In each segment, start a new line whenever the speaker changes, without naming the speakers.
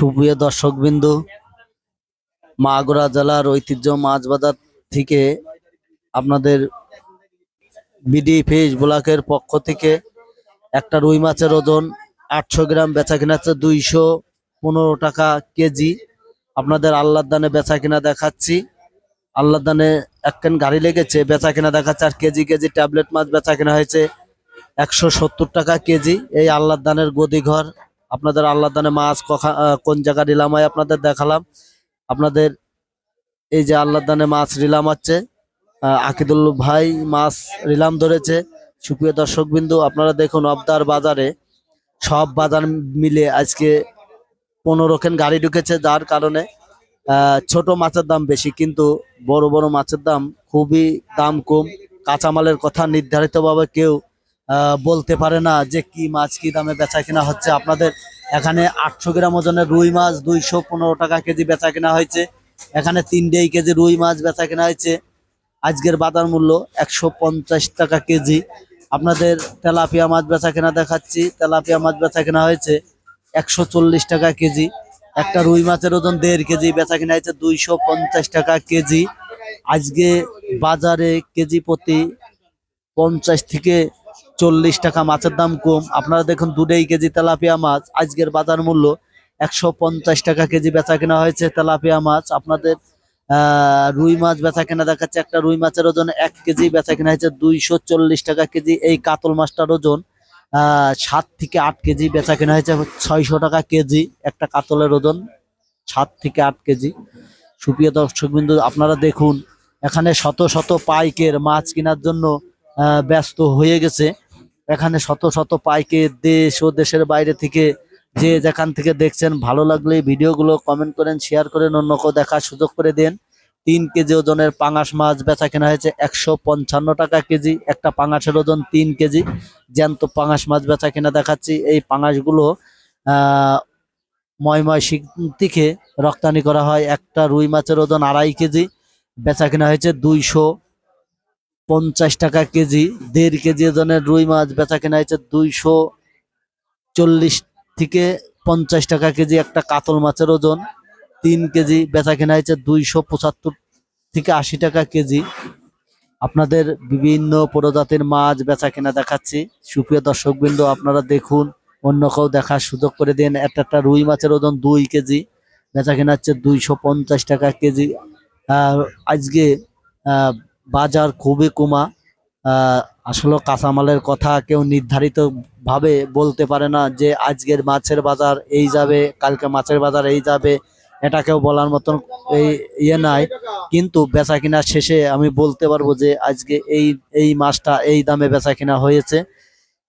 সুপ্রিয় দর্শকবিন্দু, মাগুরা জেলার ঐতিহ্য মাছ বাজার থেকে আপনাদের বিডি ফিশ ব্লকের পক্ষ থেকে একটা রুই মাছের ওজন আটশো গ্রাম বেচা কিনা হচ্ছে দুইশো পনেরো টাকা কেজি। আপনাদের আল্লাহ দানে বেচা কিনা দেখাচ্ছি। আল্লাহ দানে একখান গাড়ি লেগেছে, বেচা কিনা দেখাচ্ছে। আর কেজি কেজি ট্যাবলেট মাছ বেচা কিনা হয়েছে একশো সত্তর টাকা কেজি। এই আল্লাহ দানের গদি ঘর আপনাদের আল্লাহ দানে মাছ কোন জায়গা রিলাম হয় আপনাদের দেখালাম। আপনাদের এই যে আল্লাহ দানে মাছ রিলাম আহ, আকিদুল ভাই মাছ রিলাম ধরেছে। সুপ্রিয় দর্শক বিন্দু আপনারা দেখুন অবদার বাজারে সব বাজার মিলে আজকে পনেরো খান গাড়ি ঢুকেছে যার কারণে ছোট মাছের দাম বেশি কিন্তু বড় বড় মাছের দাম খুবই দাম কম। কাঁচামালের কথা নির্ধারিতভাবে কেউ বলতে পারে না যে কি মাছ কি দামে বেচা কিনা হচ্ছে। আপনাদের এখানে আটশো গ্রাম ওজনের রুই মাছ দুইশো পনেরো টাকা কেজি বেচা কিনা হয়েছে। এখানে তিনটেই কেজি রুই মাছ বেচা কিনা হয়েছে। আজকের বাজার মূল্য একশো পঞ্চাশ টাকা কেজি। আপনাদের তেলাপিয়া মাছ বেচা কেনা দেখাচ্ছি। তেলাপিয়া মাছ বেচা কেনা হয়েছে একশো চল্লিশ টাকা কেজি। একটা রুই মাছের ওজন দেড় কেজি, বেচা কেনা হয়েছে দুইশো পঞ্চাশ টাকা কেজি। আজকে বাজারে কেজি প্রতি পঞ্চাশ থেকে চল্লিশ টাকা মাছের দাম কম। আপনারা দেখুন দুটাই কেজি তেলাপিয়া মাছ। আজকের বাজার মূল্য একশো পঞ্চাশ টাকা কেজি বেচা কেনা হয়েছে তেলাপিয়া মাছ। আপনাদের রুই মাছ বেচা কেনা দেখাচ্ছে। একটা রুই মাছের ওজন এক কেজি বেচা কেনা হয়েছে দুইশো চল্লিশ টাকা কেজি। এই কাতল মাছটার ওজন সাত থেকে আট কেজি বেচা কেনা হয়েছে। ছয়শো টাকা কেজি একটা কাতলের ওজন, সাত থেকে আট কেজি। সুপ্রিয় দর্শক বিন্দু আপনারা দেখুন, এখানে শত শত পাইকের মাছ কেনার জন্য ব্যস্ত হয়ে গেছে। এখানে শত শত পাইকে দেশ ও দেশের বাইরে থেকে যে যেখান থেকে দেখছেন, ভালো লাগলে ভিডিওগুলো কমেন্ট করেন শেয়ার করেন অন্যকে দেখার সুযোগ করে দেন। তিন কেজি ওজনের পাঙাশ মাছ বেচা কেনা হয়েছে একশো পঞ্চান্ন টাকা কেজি, একটা পাঙাশের ওজন তিন কেজি। জ্যান্ত পাঙাশ মাছ বেচা কেনা দেখাচ্ছি। এই পাঙাশগুলো ময়ময় থেকে রপ্তানি করা হয়। একটা রুই মাছের ওজন আড়াই কেজি, বেচা কেনা হয়েছে দুইশো পঞ্চাশ টাকা কেজি, দেড় কেজি ওজনের রুই মাছ বেচা কেনা হয়েছে দুইশো চল্লিশ থেকে পঞ্চাশ টাকা কেজি একটা কাতল মাছের ওজন। তিন কেজি বেচা কেনা হয়েছে দুইশো পঁচাত্তর থেকে আশি টাকা কেজি। আপনাদের বিভিন্ন প্রজাতির মাছ বেচা কেনা দেখাচ্ছি। সুপ্রিয় দর্শকবৃন্দ, আপনারা দেখুন, অন্য কেউ দেখার সুযোগ করে দিন। একটা একটা রুই মাছের ওজন দুই কেজি, বেচা কেনা হচ্ছে দুইশো পঞ্চাশ টাকা কেজি। আজকে বাজার খুবই কমা। আসলে কাঁচামালের কথা কেউ নির্ধারিত ভাবে বলতে পারে না যে আজকের মাছের বাজার এই যাবে, কালকে মাছের বাজার এই যাবে, এটা কেউ বলার মতন এই ইয়ে নাই। কিন্তু বেচা কিনা শেষে আমি বলতে পারব যে আজকে এই এই মাছটা এই দামে বেচা কিনা হয়েছে।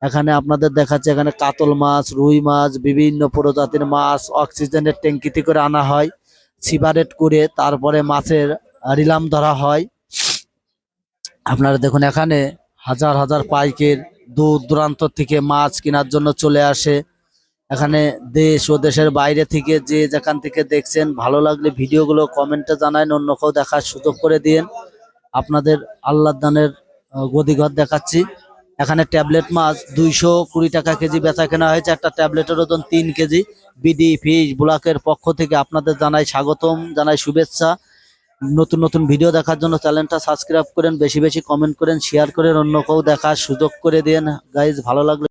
এখানে আপনাদের দেখাচ্ছে এখানে কাতল মাছ, রুই মাছ, বিভিন্ন প্রজাতির মাছ, অক্সিজেনের ট্যাঙ্কিতে করে আনা হয় সিপারেট করে তারপরে মাছের রিলাম ধরা হয়। আপনারা দেখুন, এখানে হাজার হাজার পাইকের দূর দূরান্ত থেকে মাছ কেনার জন্য চলে আসে। এখানে দেশ ও দেশের বাইরে থেকে যে যেখান থেকে দেখছেন, ভালো লাগলে ভিডিওগুলো কমেন্টে জানান অন্য কেউ দেখার সুযোগ করে দিন আপনাদের আল্লাহ দানের গদিঘর দেখাচ্ছি। এখানে ট্যাবলেট মাছ দুইশো কুড়ি টাকা কেজি বেচা কেনা হয়েছে। একটা ট্যাবলেটের ওজন তিন কেজি। বিডি, ফিশ, ব্লকের পক্ষ থেকে আপনাদের জানাই স্বাগতম, জানাই শুভেচ্ছা। নতুন নতুন ভিডিও দেখার জন্য চ্যানেলটা সাবস্ক্রাইব করেন, বেশি বেশি কমেন্ট করেন শেয়ার করেন অন্য কেউ দেখার সুযোগ করে দেন গাইজ ভালো লাগলে